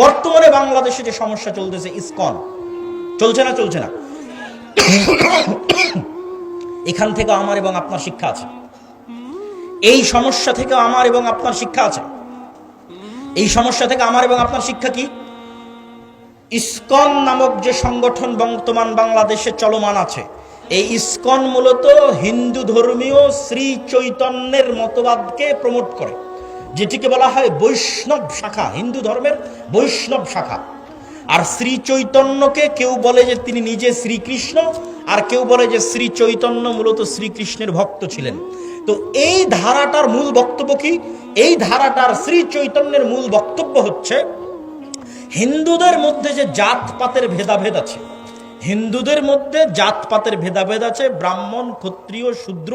বর্তমানে বাংলাদেশে যে সমস্যা চলতেছে, ইসকন। চলছে না চলছে না? এখান থেকে আমার এবং আপনার শিক্ষা আছে। এই সমস্যা থেকে আমার এবং আপনার শিক্ষা আছে। এই সমস্যা থেকে আমার এবং আপনার শিক্ষা কি? ইসকন নামক যে সংগঠন বর্তমান বাংলাদেশে চলমান আছে, এই ইসকন মূলত হিন্দু ধর্মীয় শ্রী চৈতন্যের মতবাদকে প্রমোট করে। যেটিকে বলা হয় বৈষ্ণব শাখা, হিন্দু ধর্মের বৈষ্ণব শাখা। আর শ্রী চৈতন্যকে কেউ বলে যে তিনি নিজে শ্রীকৃষ্ণ, আর কেউ বলে যে শ্রী চৈতন্য মূলত শ্রীকৃষ্ণের ভক্ত ছিলেন। তো এই ধারাটার মূল বক্তব্য কি? এই ধারাটার শ্রী চৈতন্যের মূল বক্তব্য হচ্ছে, হিন্দুদের মধ্যে যে জাতপাতের ভেদাভেদ আছে হিন্দুদের মধ্যে জাতপাতের ভেদাভেদ আছে, ব্রাহ্মণ, ক্ষত্রিয়, শূদ্র,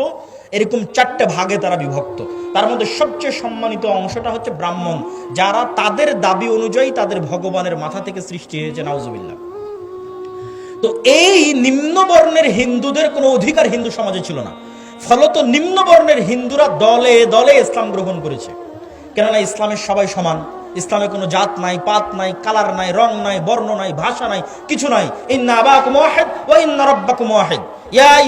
এরকম চারটে ভাগে তারা বিভক্ত। তার মধ্যে সবচেয়ে সম্মানিত অংশটা হচ্ছে ব্রাহ্মণ, যারা তাদের দাবি অনুযায়ী তাদের ভগবানের মাথা থেকে সৃষ্টি হয়েছে, নাউজুবিল্লাহ। তো এই নিম্নবর্ণের হিন্দুদের কোনো অধিকার হিন্দু সমাজে ছিল না। ফলত নিম্নবর্ণের হিন্দুরা দলে দলে ইসলাম গ্রহণ করেছে। কেননা ইসলামের সবাই সমান। ইসলামে কোনো জাত নাই, পাত নাই, কালার নাই, রং নাই, বর্ণ নাই, ভাষা নাই, কিছু নাই। ইয়া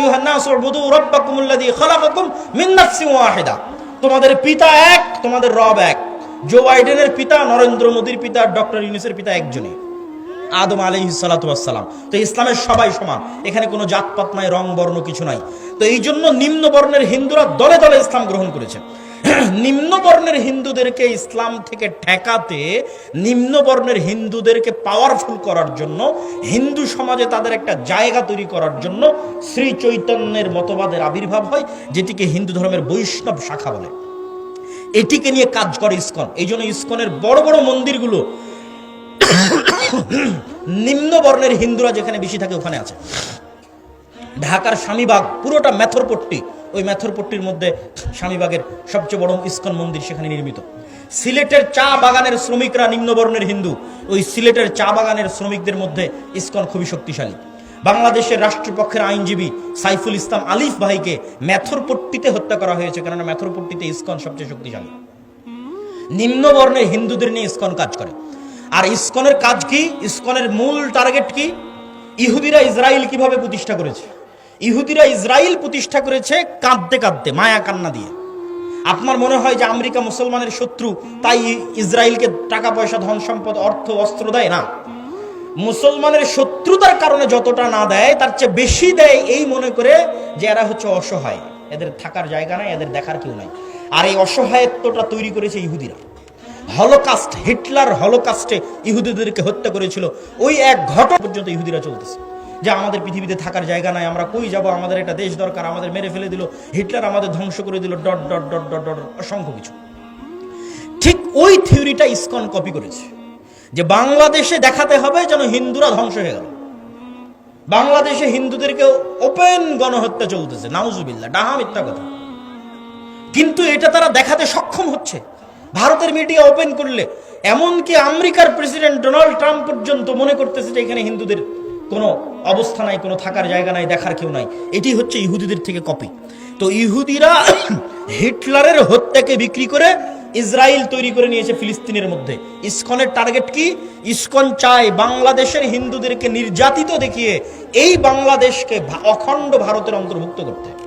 তোমাদের পিতা এক, তোমাদের রব এক। জো বাইডেনের পিতা, নরেন্দ্র মোদীর পিতা, ডক্টর ইউনিসের পিতা একজনই। আদম আলহি সালাতাম তো ইসলামের সবাই সমান। এখানে কোনো জাতপাত নাই, রং বর্ণ কিছু নাই। তো এই জন্য নিম্ন বর্ণের হিন্দুরা দলে দলে ইসলাম গ্রহণ করেছে। নিম্ন বর্ণের হিন্দুদেরকে ইসলাম থেকে ঠেকাতে, নিম্ন বর্ণের হিন্দুদেরকে পাওয়ারফুল করার জন্য, হিন্দু সমাজে তাদের একটা জায়গা তৈরি করার জন্য শ্রী চৈতন্যের মতবাদের আবির্ভাব হয়, যেটিকে হিন্দু ধর্মের বৈষ্ণব শাখা বলে। এটিকে নিয়ে কাজ করে ইস্কন। এই জন্য ইস্কনের বড় বড় মন্দিরগুলো নিম্ন বর্ণের হিন্দুরা যেখানে বেশি থাকে ওখানে আছে। ঢাকার স্বামীবাগ, পুরোটা মেথরপট্টি ওই মেথরপট্টির মধ্যে স্বামীবাগের সবচেয়ে বড় ইস্কন মন্দির সেখানে নির্মিত। সিলেটের চা বাগানের শ্রমিকরা নিম্নবর্ণের হিন্দু। ওই সিলেটের চা বাগানের শ্রমিকদের মধ্যে ইস্কন খুবই শক্তিশালী। বাংলাদেশের রাষ্ট্রপক্ষের আইনজীবী সাইফুল ইসলাম আলিফ ভাইকে মেথরপট্টিতে হত্যা করা হয়েছে, কেননা মেথরপট্টিতে ইস্কন সবচেয়ে শক্তিশালী। নিম্নবর্ণের হিন্দুদের নিয়ে ইস্কন কাজ করে। আর ইসকনের কাজ কি? ইসকনের মূল টার্গেট কি? ইহুদিরা ইসরায়েল কীভাবে প্রতিষ্ঠা করেছে? ইহুদিরা ইসরায়েল প্রতিষ্ঠা করেছে কাঁদতে কাঁদতে, মায়া কান্না দিয়ে। আপনার মনে হয় যে আমেরিকা মুসলমানের শত্রু, তাই ইসরায়েলকে টাকা পয়সা, ধন সম্পদ, অর্থ, অস্ত্র দেয়? না। মুসলমানের শত্রুতার কারণে যতটা না দেয়, তার চেয়ে বেশি দেয় এই মনে করে যে এরা হচ্ছে অসহায়। এদের থাকার জায়গা নাই, এদের দেখার কেউ নাই। আর এই অসহায়ত্বটা তৈরি করেছে ইহুদিরা। হলোকাস্ট, হিটলার হলোকাস্টে ইহুদিদেরকে হত্যা করেছিল। ওই এক ঘটনা পর্যন্ত ইহুদিরা চলতেছে। যে আমাদের পৃথিবীতে থাকার জায়গা নাই, আমরা কই যাব? আমাদের একটা দেশ দরকার, আমাদের মেরে ফেলে দিল। হিটলার আমাদের ধ্বংস করে দিল, dot dot dot dot dot, অসংখ্য কিছু। ঠিক ওই থিওরিটা ইসকন কপি করেছে। যে বাংলাদেশে দেখাতে হবে যেন হিন্দুরা ধ্বংস হয়ে গেল। বাংলাদেশে হিন্দুদেরকে ওপেন গণহত্যা চলতেছে। নাউজুবিল্লা ডাহা মিথ্যা কথা। কিন্তু এটা তারা দেখাতে সক্ষম হচ্ছে। ভারতের মিডিয়া ওপেন করলে, এমনকি আমেরিকার প্রেসিডেন্ট ডোনাল্ড ট্রাম্প পর্যন্ত মনে করতেছে যে এখানে হিন্দুদের কোনো অবস্থা নাই, কোনো থাকার জায়গা নাই, দেখার কেউ নাই। এটি হচ্ছে ইহুদিদের থেকে কপি। তো ইহুদিরা হিটলারের হত্যাকে বিক্রি করে ইসরায়েল তৈরি করে নিয়েছে ফিলিস্তিনের মধ্যে। ইসকনের টার্গেট কি? ইসকন চায় বাংলাদেশের হিন্দুদেরকে নির্যাতিত দেখিয়ে এই বাংলাদেশকে অখণ্ড ভারতের অন্তর্ভুক্ত করতে।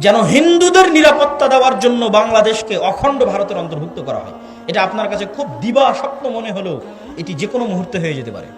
যেন হিন্দুদের নিরাপত্তা দেওয়ার জন্য বাংলাদেশকে অখণ্ড ভারতের অন্তর্ভুক্ত করা হয়। এটা আপনার কাছে খুব দিবা স্বপ্ন মনে হলেও এটি যে কোনো মুহূর্তে হয়ে যেতে পারে।